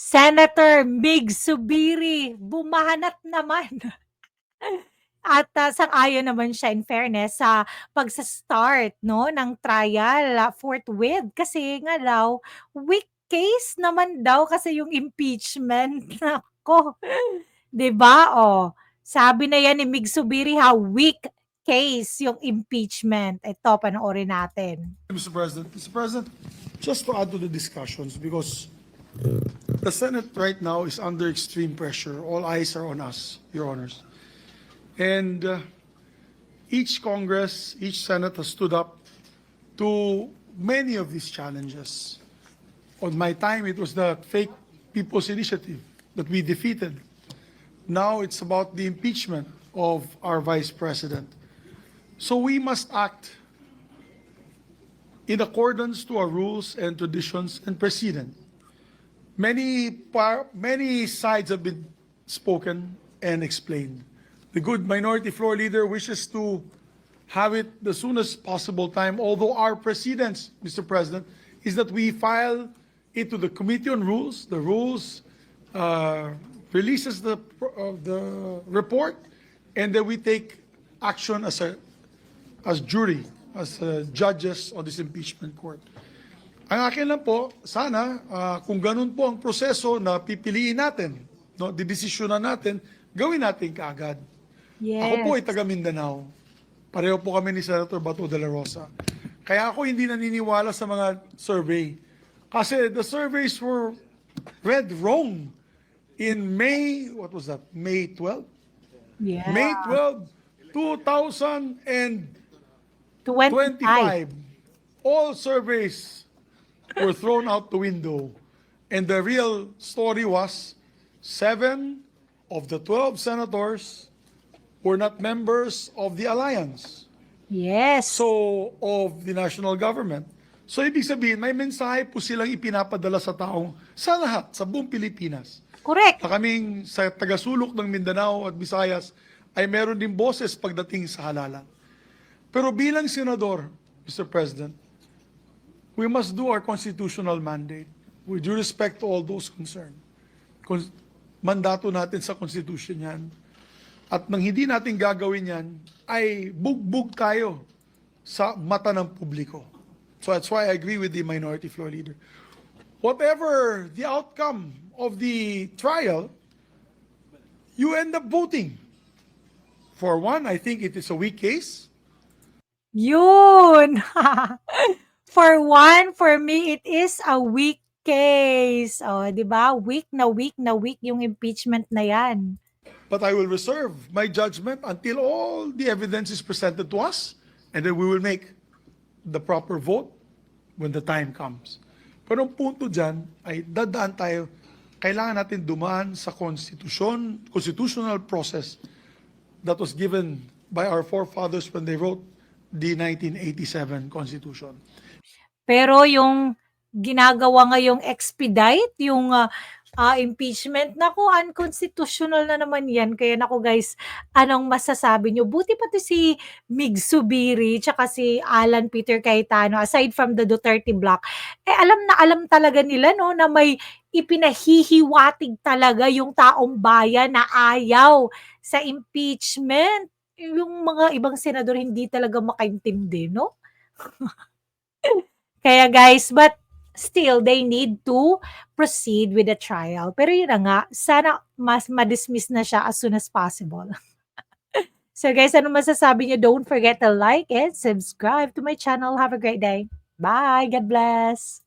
Senator Mig Zubiri, bumanat naman. At, ah, sang-ayon naman siya in fairness sa pagsa-start 'no, ng trial, ah, forthwith kasi nga daw weak case naman daw kasi yung impeachment. Naku, 'di ba, oh, sabi na yan ni Mig Zubiri ha, weak case yung impeachment. Ito panoorin natin. Mr. President, Mr. President, just to add to the discussions, because the Senate right now is under extreme pressure. All eyes are on us, Your Honors. And uh, each Congress, each Senate has stood up to many of these challenges. On my time, it was the fake People's Initiative that we defeated. Now it's about the impeachment of our Vice President. So we must act in accordance to our rules and traditions and precedent. Many par- many sides have been spoken and explained. The good minority floor leader wishes to have it the soonest possible time, although our precedence, Mr. President, is that we file it to the Committee on Rules. The rules uh, releases the, uh, the report, and then we take action as a as jury, as uh, judges on this impeachment court. Ang akin lang po, sana ah, kung ganun po ang proseso na pipiliin natin, no, didesisyonan natin, gawin natin kaagad. Yes. Ako po ay taga Mindanao. Pareho po kami ni Senator Bato de la Rosa. Kaya ako hindi naniniwala sa mga survey. Kasi the surveys were read wrong in May, what was that? May 12? Yeah. May 12, 2025. 25. All surveys were thrown out the window. And the real story was seven of the 12 senators were not members of the alliance. Yes. So, of the national government. So, ibig sabihin, may mensahe po silang ipinapadala sa taong, sa lahat, sa buong Pilipinas. Correct. Na kaming sa tagasulok ng Mindanao at Visayas ay meron din boses pagdating sa halalan. Pero bilang senador, Mr. President, we must do our constitutional mandate with due respect to all those concerned. Kon- Mandato natin sa Constitution yan. At nang hindi natin gagawin yan, ay bugbog tayo sa mata ng publiko. So that's why I agree with the minority floor leader. Whatever the outcome of the trial, you end up voting. For one, I think it is a weak case. Yun. for one, for me, it is a weak case. O, di ba? Weak na weak na weak yung impeachment na yan. But I will reserve my judgment until all the evidence is presented to us, and then we will make the proper vote when the time comes. Pero ang punto dyan ay dadaan tayo, kailangan natin dumaan sa konstitusyon, constitutional process that was given by our forefathers when they wrote the 1987 Constitution. Pero yung ginagawa ngayong expedite, yung ah, ah, impeachment, naku, unconstitutional na naman yan. Kaya naku guys, anong masasabi nyo? Buti pati si Mig Zubiri, tsaka si Alan Peter Cayetano, aside from the Duterte block, eh alam na alam talaga nila no, na may ipinahihiwatig talaga yung taong bayan na ayaw sa impeachment. Yung mga ibang senador hindi talaga makaintindi, no? Kaya guys, but still they need to proceed with the trial. Pero yun na nga, sana mas ma-dismiss na siya as soon as possible. so guys, ano masasabi niyo? Don't forget to like and subscribe to my channel. Have a great day. Bye. God bless.